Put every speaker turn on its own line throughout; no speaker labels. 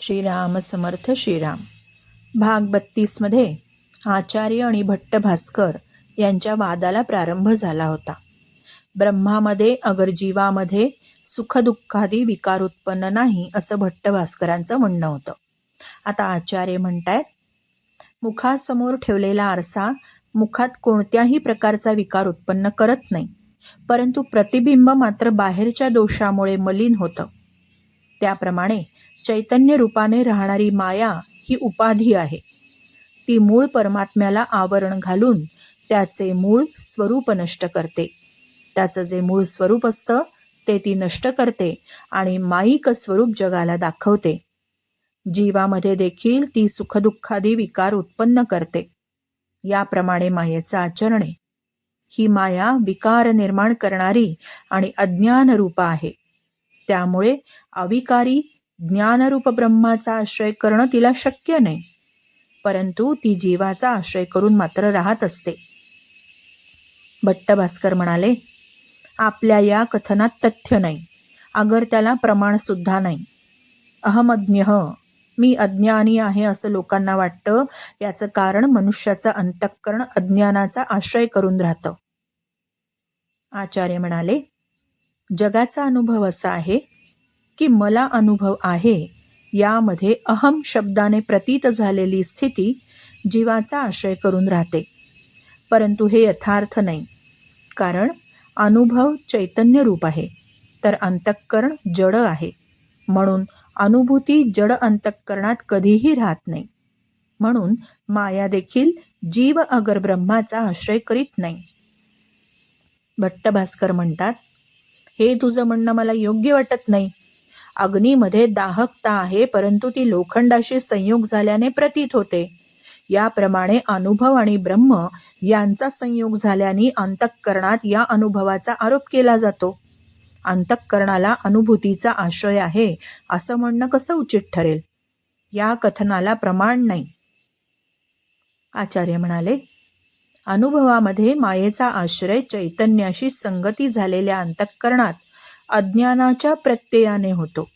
श्रीराम समर्थ श्रीराम. भाग बत्तीसमध्ये आचार्य आणि भट्ट भास्कर यांच्या वादाला प्रारंभ झाला होता. ब्रह्मामध्ये अगर जीवामध्ये सुखदुःखादी विकार उत्पन्न नाही असं भट्ट भास्करांचं म्हणणं होतं. आता आचार्य म्हणतायत मुखासमोर ठेवलेला आरसा मुखात कोणत्याही प्रकारचा विकार उत्पन्न करत नाही परंतु प्रतिबिंब मात्र बाहेरच्या दोषामुळे मलिन होतं. त्याप्रमाणे चैतन्य रूपाने राहणारी माया ही उपाधी आहे. ती मूळ परमात्म्याला आवरण घालून त्याचे मूळ स्वरूप नष्ट करते. त्याचं जे मूळ स्वरूप असतं ते ती नष्ट करते आणि माईक स्वरूप जगाला दाखवते. जीवामध्ये देखील ती सुखदुःखादी विकार उत्पन्न करते. याप्रमाणे मायेचं आचरणे ही माया विकार निर्माण करणारी आणि अज्ञान रूप आहे. त्यामुळे अविकारी ज्ञानरूप ब्रह्माचा आश्रय करणं तिला शक्य नाही परंतु ती जीवाचा आश्रय करून मात्र राहत असते. भट्ट भास्कर म्हणाले आपल्या या कथनात तथ्य नाही अगर त्याला प्रमाणसुद्धा नाही. अहमज्ञ मी अज्ञानी आहे असं लोकांना वाटतं याचं कारण मनुष्याचं अंतःकरण अज्ञानाचा आश्रय करून राहतं. आचार्य म्हणाले जगाचा अनुभव असा आहे की मला अनुभव आहे. यामध्ये अहम शब्दाने प्रतीत झालेली स्थिती जीवाचा आशय करून राहते. परंतु हे यथार्थ नाही. कारण अनुभव चैतन्य रूप आहे. तर अंतःकरण जड आहे. म्हणून अनुभूती जड अंतःकरणात कधीही राहत नाही. म्हणून माया देखील जीव अगर ब्रह्माचा आश्रय करीत नाही. भट्ट भास्कर म्हणतात हे तुझं म्हणणं मला योग्य वाटत नाही. अग्नीमध्ये दाहकता आहे परंतु ती लोखंडाशी संयोग झाल्याने प्रतीत होते. याप्रमाणे अनुभव आणि ब्रह्म यांचा संयोग झाल्याने अंतःकरणात या अनुभवाचा आरोप केला जातो. अंतःकरणाला अनुभूतीचा आश्रय आहे असं म्हणणं कसं उचित ठरेल? या कथनाला प्रमाण नाही. आचार्य म्हणाले अनुभवामध्ये मायेचा आश्रय चैतन्याशी संगती झालेल्या अंतःकरणात अज्ञानाच्या प्रत्ययाने होतो.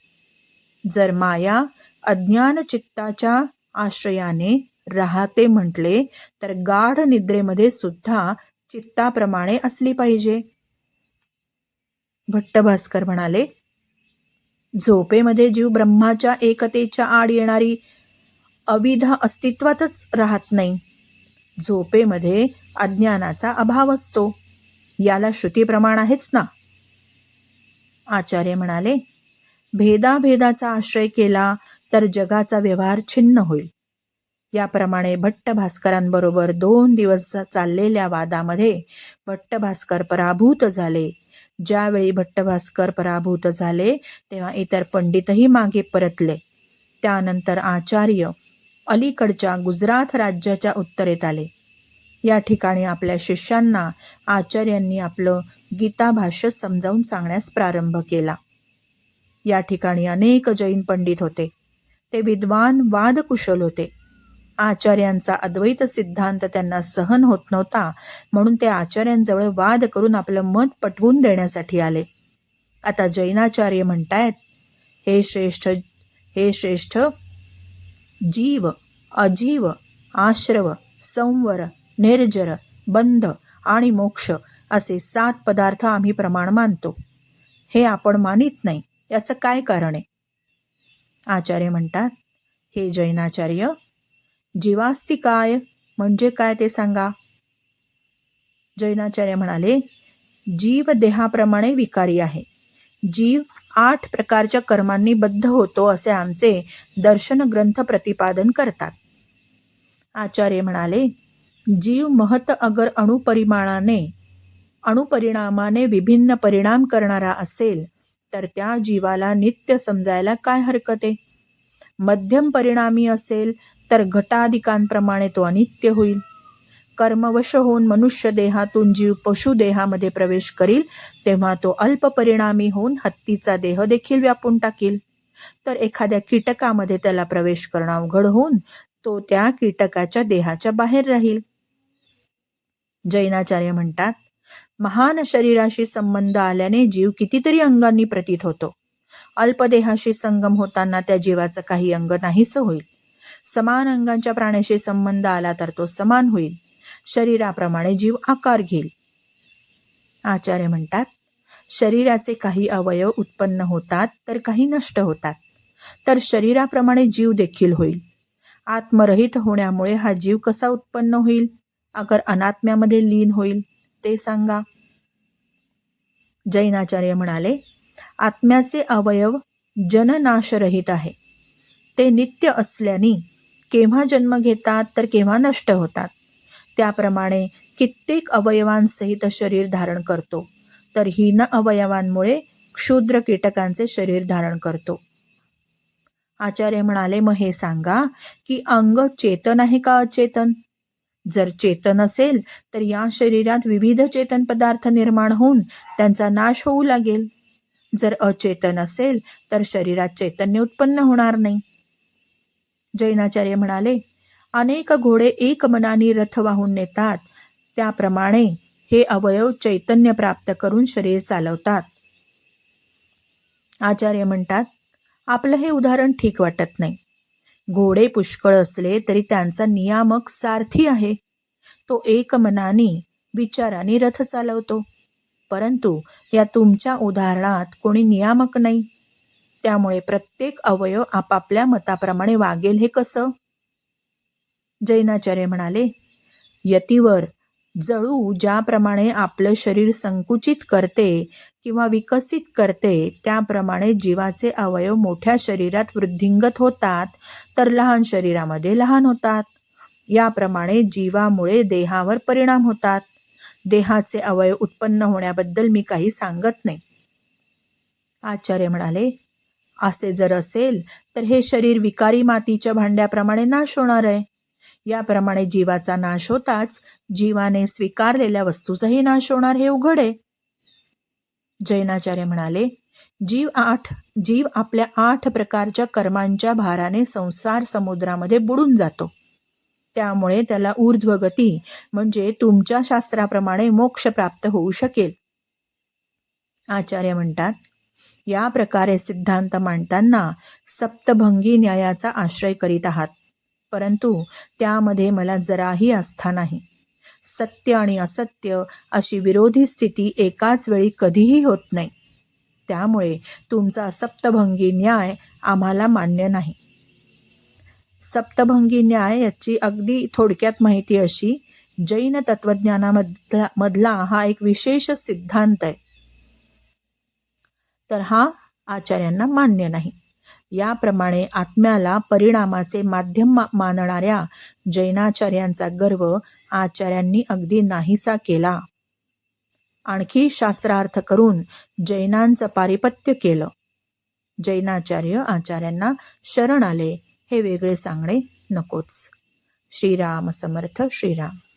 जर माया अज्ञान चित्ताच्या आश्रयाने राहते म्हटले तर गाढ निद्रेमध्ये सुद्धा चित्ताप्रमाणे असली पाहिजे. भट्ट भास्कर म्हणाले झोपेमध्ये जीव ब्रह्माच्या एकतेच्या आड येणारी अविधा अस्तित्वातच राहत नाही. झोपेमध्ये अज्ञानाचा अभाव असतो. याला श्रुतीप्रमाण आहेच ना? आचार्य म्हणाले भेदाभेदाचा आश्रय केला तर जगाचा व्यवहार छिन्न होईल. याप्रमाणे भट्ट भास्करांबरोबर दोन दिवस चाललेल्या वादामध्ये भट्ट भास्कर पराभूत झाले. ज्यावेळी भट्ट भास्कर पराभूत झाले तेव्हा इतर पंडितही मागे परतले. त्यानंतर आचार्य अलीकडच्या गुजरात राज्याच्या उत्तरेत आले. या ठिकाणी आपल्या शिष्यांना आचार्यांनी आपलं गीताभाष्य समजावून सांगण्यास प्रारंभ केला. या ठिकाणी अनेक जैन पंडित होते. ते विद्वान वादकुशल होते. आचार्यांचा अद्वैत सिद्धांत त्यांना सहन होत नव्हता म्हणून ते आचार्यांजवळ वाद करून आपलं मत पटवून देण्यासाठी आले. आता जैनाचार्य म्हणतायत हे श्रेष्ठ हे श्रेष्ठ जीव अजीव आश्रव संवर निर्जर बंध आणि मोक्ष असे सात पदार्थ आम्ही प्रमाण मानतो. हे आपण मानित नाही याचं काय कारण आहे? आचार्य म्हणतात हे जैनाचार्य जीवास्ती काय म्हणजे काय ते सांगा? जैनाचार्य म्हणाले जीव देहाप्रमाणे विकारी आहे. जीव आठ प्रकारच्या कर्मांनी बद्ध होतो असे आमचे दर्शन ग्रंथ प्रतिपादन करतात. आचार्य म्हणाले जीव महत अगर अणुपरिमाणाने अणुपरिणामाने विभिन्न परिणाम करणारा असेल तर त्या जीवाला नित्य समजायला काय हरकत आहे? मध्यम परिणामी असेल तर घटाधिकांप्रमाणे तो अनित्य होईल. कर्मवश होऊन मनुष्य देहातून जीव पशु देहामध्ये प्रवेश करील तेव्हा तो अल्प परिणामी होऊन हत्तीचा देह देखील व्यापून टाकील. तर एखाद्या कीटकामध्ये त्याला प्रवेश करणं अवघड होऊन तो त्या कीटकाच्या देहाच्या बाहेर राहील. जैनाचार्य म्हणतात महान शरीराशी संबंध आल्याने जीव कितीतरी अंगांनी प्रतीत होतो. अल्पदेहाशी संगम होताना त्या जीवाचं काही अंग नाहीसं होईल. समान अंगांच्या प्राण्याशी संबंध आला तर तो समान होईल. शरीराप्रमाणे जीव आकार घेईल. आचार्य म्हणतात शरीराचे काही अवयव उत्पन्न होतात तर काही नष्ट होतात. तर शरीराप्रमाणे जीव देखील होईल. आत्मरहित होण्यामुळे हा जीव कसा उत्पन्न होईल? अगर अनात्म्यामध्ये लीन होईल ते सांगा. जैनाचार्य म्हणाले आत्म्याचे अवयव जननाशरहित आहे. ते नित्य असल्याने केव्हा जन्म घेतात तर केव्हा नष्ट होतात. त्याप्रमाणे कित्येक अवयवांसहित शरीर धारण करतो तर हीन अवयवांमुळे क्षुद्र कीटकांचे शरीर धारण करतो. आचार्य म्हणाले मग हे सांगा की अंग चेतन आहे का अचेतन? जर चेतन असेल तर या शरीरात विविध चेतन पदार्थ निर्माण होऊन त्यांचा नाश होऊ लागेल. जर अचेतन असेल तर शरीरात चैतन्य उत्पन्न होणार नाही. जैनाचार्य म्हणाले अनेक घोडे एक मनाने रथ वाहून नेतात. त्याप्रमाणे हे अवयव चैतन्य प्राप्त करून शरीर चालवतात. आचार्य म्हणतात आपलं हे उदाहरण ठीक वाटत नाही. घोडे पुष्कळ असले तरी त्यांचा नियामक सारथी आहे. तो एक मनाने विचाराने रथ चालवतो. परंतु या तुमच्या उदाहरणात कोणी नियामक नाही. त्यामुळे प्रत्येक अवयव आपापल्या मताप्रमाणे वागेल हे कसं? जैनाचार्य म्हणाले यतीवर जळू ज्याप्रमाणे आपलं शरीर संकुचित करते किंवा विकसित करते त्याप्रमाणे जीवाचे अवयव मोठ्या शरीरात वृद्धिंगत होतात तर लहान शरीरामध्ये लहान होतात. याप्रमाणे जीवामुळे देहावर परिणाम होतात. देहाचे अवयव उत्पन्न होण्याबद्दल मी काही सांगत नाही. आचार्य म्हणाले असे जर असेल तर हे शरीर विकारी मातीच्या भांड्याप्रमाणे नाश होणार आहे. याप्रमाणे जीवाचा नाश होताच जीवाने स्वीकारलेल्या वस्तूचाही नाश होणार हे उघड. आहे जैनाचार्य म्हणाले जीव आठ जीव आपल्या आठ प्रकारच्या कर्मांच्या भाराने संसार समुद्रामध्ये बुडून जातो. त्यामुळे त्याला ऊर्ध्वगती म्हणजे तुमच्या शास्त्राप्रमाणे मोक्ष प्राप्त होऊ शकेल. आचार्य म्हणतात या प्रकारे सिद्धांत मांडताना सप्तभंगी न्यायाचा आश्रय करीत आहात. परंतु त्यामध्ये मला जराही आस्था नाही. सत्य आणि असत्य अशी विरोधी स्थिती एकाच वेळी कधीही होत नाही. त्यामुळे तुमचा सप्तभंगी न्याय आम्हाला मान्य नाही. सप्तभंगी न्याय याची अगदी थोडक्यात माहिती अशी जैन तत्वज्ञानामधला मधला हा एक विशेष सिद्धांत आहे. तर हा आचार्यांना मान्य नाही. याप्रमाणे आत्म्याला परिणामाचे माध्यम मानणाऱ्या जैनाचार्यांचा गर्व आचार्यांनी अगदी नाहीसा केला. आणखी शास्त्रार्थ करून जैनांचं पारिपत्य केलं. जैनाचार्य आचार्यांना शरण आले. हे वेगळे सांगणे नकोच. श्रीराम समर्थ श्रीराम.